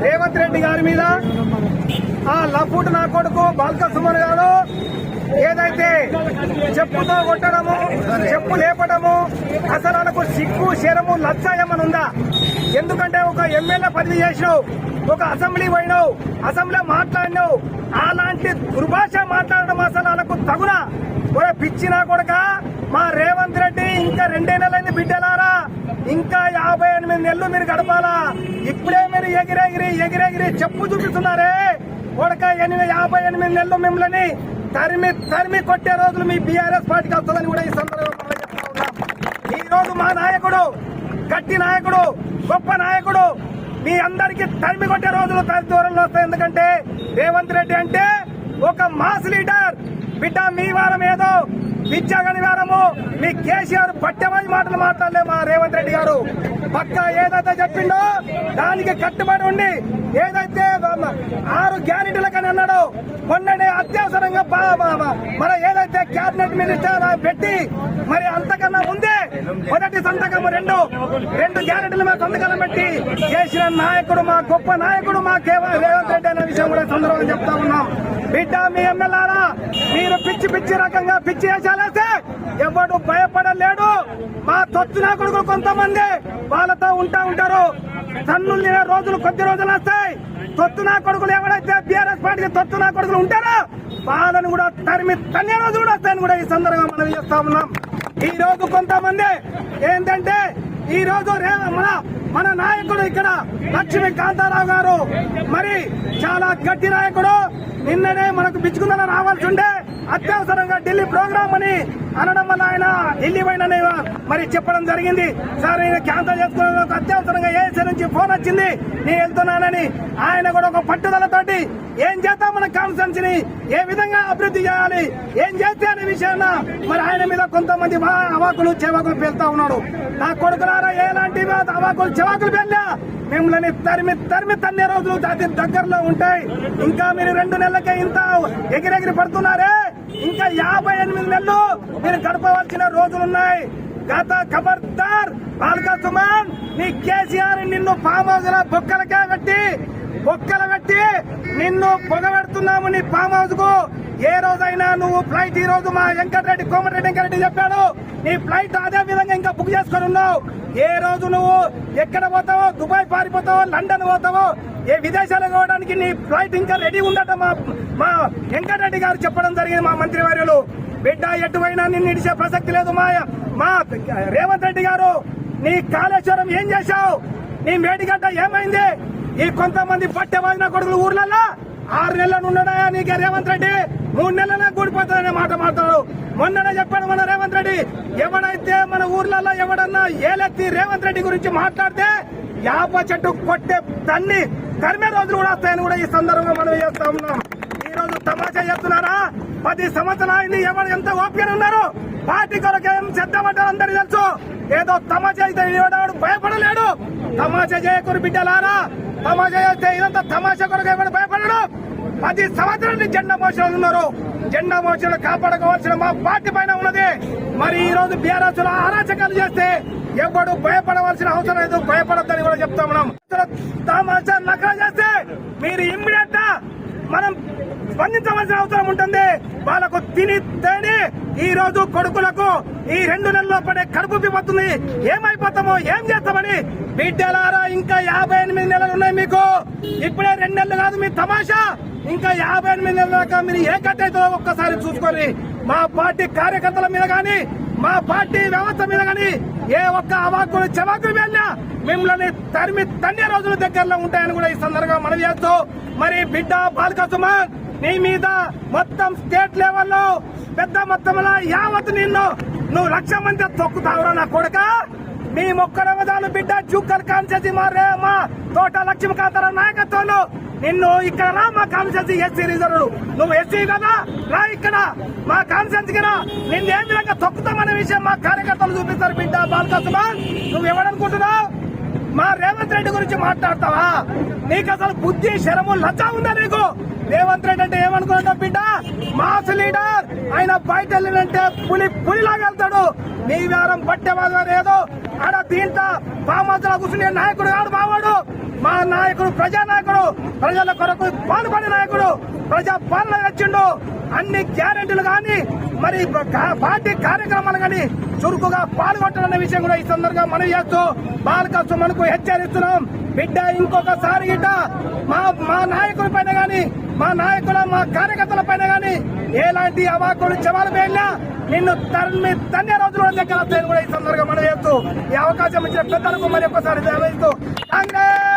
రేవంత్ రెడ్డి గారి మీద ఆ లఫూట్ నా కొడుకు బాల్క సుమన్ గారు ఏదైతే చెప్పుతో కొట్టడము చెప్పు లేపడము అసలు వాళ్ళకు సిగ్గు శరము లజ్జ ఏమని ఉందా? ఎందుకంటే ఒక ఎమ్మెల్యే పదవి చేసినావు ఒక అసెంబ్లీ పోయినావు అసెంబ్లీ మాట్లాడినావు అలాంటి దుర్భాష మాట్లాడడం అసలు వాళ్ళకు తగునా? ఒరే పిచ్చినా కొడక మా రేవంత్ రెడ్డి ఇంకా రెండే నెలలైంది బిడ్డలారా? ఇంకా యాభై ఎనిమిది నెలలు మీరు గడపాలా? ఇప్పుడే మీరు ఎగిరెగిరి ఎగిరెగిరి చెప్పు చూపిస్తున్నారే. కొడక ఎనిమిది యాభై ఎనిమిది నెలలు మిమ్మల్ని తరిమి తరిమి కొట్టే రోజులు మీ బీఆర్ఎస్ పార్టీకి వస్తుందని కూడా ఈ సందర్భంగా చెప్తా ఉన్నాం. ఈ రోజు మా నాయకుడు గట్టి నాయకుడు గొప్ప నాయకుడు మీ అందరికి తరిమి కొట్టే రోజులు తరి దూరంలో వస్తాయి. ఎందుకంటే రేవంత్ రెడ్డి అంటే ఒక మాస్ లీడర్. బిడ్డ మీ వారం ఏదో పిచ్చాగని వారము. మీ కేసీఆర్ పట్టెవాయి మాటలు మాట్లాడలే మా రేవంత్ రెడ్డి గారు. పక్క ఏదైతే చెప్పిండో దానికి కట్టుబడి ఉండి ఏదైతే ఆరు గ్యారెంటీలకని అన్నాడో మొన్ననే అత్యవసరంగా పా- మన ఏదైతే క్యాబినెట్ మినిస్టర్ పెట్టి మరి అంతకన్నా ముందే మొదటి సంతకం రెండు. రెండు గ్యారెంటీలు మా సంతకాలు పెట్టి చేసిన నాయకుడు మా గొప్ప నాయకుడు మా కేవలం రేవంత్ రెడ్డి అనే విషయం కూడా సందర్భంగా చెప్తా ఉన్నాం. బిడ్డ మీ ఎమ్మెల్యేలా మీరు పిచ్చి పిచ్చి రకంగా పిచ్చి వేసాలేస్తే ఎవడు భయపడలేడు. మా తొచ్చిన కొడుకులు కొంతమంది వాళ్ళతో ఉంటా ఉంటారు. తన్నులు తినే రోజులు కొద్ది రోజులు వస్తాయి. తొత్తు నా కొడుకులు ఎవరైతే బీఆర్ఎస్ పార్టీకి నా కొడుకులు ఉంటారో వాళ్ళని కూడా తరిమి తన్నే రోజు కూడా వస్తాయని కూడా ఈ సందర్భంగా మనం చేస్తా ఉన్నాం. ఈ రోజు కొంతమంది ఏంటంటే ఈ రోజు మన మన నాయకుడు ఇక్కడ లక్ష్మీ కాంతారావు గారు. మరి చాలా గట్టి నాయకుడు. నిన్ననే మనకు బిచ్చుకుందన రావాల్సి ఉండే. అత్యవసరంగా ఢిల్లీ ప్రోగ్రామ్ అని అనడం వల్ల ఆయన ఢిల్లీ పోయినని మరి చెప్పడం జరిగింది. సార్ నేను క్యాన్సల్ చేసుకున్న అత్యవసరంగా ఏసీ నుంచి ఫోన్ వచ్చింది. నేను వెళ్తున్నానని ఆయన కూడా ఒక పట్టుదలతోటి ఏం చేద్దాం మన కాన్ఫరెన్స్ని? ఏ విధంగా అభివృద్ధి చేయాలి? ఏం చేస్తే అనే విషయాన్న మరి ఆయన మీద కొంతమంది అవాకులు చెవాకులు పేలుతా ఉన్నాడు. నా కొడుకులారా ఎలాంటి అవాకులు చెవాకులు పేర్లా మిమ్మల్ని తరిమి తరిమి తన్నే రోజులు దగ్గరలో ఉంటాయి. ఇంకా మీరు రెండు నెలలకే ఇంత ఎగిరెగిరి పడుతున్నారే? ఇంకా యాభై ఎనిమిది నెలలు మీరు గడపవలసిన రోజులున్నాయి. గత ఖబర్దార్ బాలకా సుమన్ నీ కేసీఆర్ నిన్ను ఫామ్ హౌస్లో బొక్కలకే పెట్టి బొక్కలు పెట్టి నిన్ను పొగబెడుతున్నాము నీ ఫామ్ హౌస్కు ఏ రోజైనా నువ్వు ఫ్లైట్ ఈ రోజు మా వెంకటరెడ్డి కోమటిరెడ్డి వెంకటరెడ్డి చెప్పాడు. నీ ఫ్లైట్ అదే విధంగా ఇంకా బుక్ చేసుకొని ఉన్నావు. ఏ రోజు నువ్వు ఎక్కడ పోతావో దుబాయ్ పారిపోతావో లండన్ పోతావో ఏ విదేశాలకు పోవడానికి నీ ఫ్లైట్ ఇంకా రెడీ ఉండట మా మా వెంకటరెడ్డి గారు చెప్పడం జరిగింది మా మంత్రి వర్యులు. బిడ్డ ఎటువైనా నిన్ను ఇడిచే ప్రసక్తి లేదు మా మా రేవంత్ రెడ్డి గారు. నీ కాళేశ్వరం ఏం చేశావు? నీ మేడిగడ్డ ఏమైంది? ఈ కొంతమంది పట్టె వాదిన కొడుకులు ఊర్లలో ఆరు నెలలు ఉన్నాడా నీకే రేవంత్ రెడ్డి? మూడు నెలలనే కూడిపోతుందనే మాట మాట్లాడు. మొన్ననే చెప్పాడు మన రేవంత్ రెడ్డి. ఎవడైతే మన ఊర్లలో ఎవడన్నా ఏలెత్తి రేవంత్ రెడ్డి గురించి మాట్లాడితే యాప చెట్టు కొట్టే తన్ని తరిమే రోజులు కూడా వస్తాయని కూడా ఈ సందర్భంగా మనం చేస్తా ఉన్నాం. ఈ రోజు తమాషా చెప్తున్నారా పది సంవత్సరాలు ఎవరు ఎంత ఓపిక ఉన్నారు? పార్టీ కొరకు ఏం సిద్ధపడ్డారు అందరూ తెలుసు. ఏదో తమాషా అయితే ఎవడాడు భయపడలేడు. తమాషా చేయకూరు బిడ్డలారా. తమాషా చేస్తే ఇదంతా తమాషా కొరకు ఎవడు భయపడడు? పది సంవత్సరాల జెండా మోసలు ఉన్నారు. జెండా మోసలు కాపాడుకోవాల్సిన మా పార్టీ పైన ఉన్నది. మరి ఈ రోజు బీఆర్ఎస్లో అరాచకాలు చేస్తే ఎవడు భయపడవలసిన అవసరం లేదు. భయపడద్దని కూడా చెప్తా ఉన్నాం. తమాషా నకరా చేస్తే మీరు ఇమ్మీడియట్ మనం స్పందించవలసిన అవసరం ఉంటుంది. వాళ్ళకు తిని తేని ఈ రోజు కొడుకులకు ఈ రెండు నెలల్లో పడే కడుపు పిపోతుంది ఏమైపోతామో ఏం చేస్తామని బిడ్డలారా ఇంకా యాభై ఎనిమిది నెలలు ఉన్నాయి మీకు. ఇప్పుడే రెండు నెలలు కాదు మీ తమాషా. ఇంకా యాభై ఎనిమిది నెలల దాకా మీరు ఏ కట్ అవుతుందో ఒక్కసారి చూసుకొని మా పార్టీ కార్యకర్తల మీద కానీ మా పార్టీ వ్యవస్థ మీద కానీ ఏ ఒక్క అవాకులు చవాకులు వెళ్ళినా మిమ్మల్ని తరిమి తండ్రి రోజుల దగ్గరలో ఉంటాయని కూడా ఈ సందర్భంగా మనవి చేస్తూ మరి బిడ్డ బాలిక సుమన్ నీ మీద మొత్తం స్టేట్ లెవెల్లో పెద్ద మొత్తంలో యావత్ నిన్ను నువ్వు లక్ష మంది తొక్కుతావురా నా కొడుకా? మీ మొక్కల బిడ్డ జూకర్ కాన్సెన్సీ మా రే మా తోట లక్ష్మీకాంతరావు నాయకత్వంలో నిన్ను ఇక్కడ రా మా కాన్సెన్సీ ఎస్సీ రిజర్వ్ నువ్వు ఎస్సీ కదా రా ఇక్కడ. మా కాన్సెన్సీ రా. నిన్ను ఏ విధంగా తొక్కుతామనే విషయం మా కార్యకర్తలు చూపిస్తారు బిడ్డ బాలక నువ్వు ఎవడనుకుంటున్నావు? మా రేవంత్ రెడ్డి గురించి మాట్లాడతావా? నీకు అసలు బుద్ధి శరము లజ్జ ఉందా నీకు? రేవంత్ రెడ్డి అంటే ఏమనుకున్నావు బిడ్డ? Mass leader. ఆయన బయట వెళ్ళినంటే పులి పులిలాగా వెళ్తాడు. నీ వారం పట్టేవాడు లేదు. ఆడ దీంట్లో పామాజల కూర్చునే నాయకుడు కాదు బావాడు మా నాయకుడు ప్రజా నాయకుడు ప్రజల కొరకు పాల్పడే నాయకుడు. ప్రజా పాలన వచ్చిండు అన్ని గ్యారెంటీలు కానీ మరి కా- పార్టీ కార్యక్రమాలు కానీ చురుకుగా పాల్గొంటారన్న విషయం కూడా ఈ సందర్భంగా మనం చేస్తూ బాలక మనకు హెచ్చరిస్తున్నాం. బిడ్డ ఇంకొకసారి గిట్ట మా మా నాయకుల పైన గాని మా నాయకుల మా కార్యకర్తల పైన గాని ఎలాంటి అవాకులు జవాలు వెళ్ళినా నిన్ను తన్ని తన్నే రోజుల దగ్గర కూడా ఈ సందర్భంగా మనం చేస్తూ ఈ అవకాశం ఇచ్చిన పెద్దలకు మరి ఒక్కసారి కాంగ్రెస్!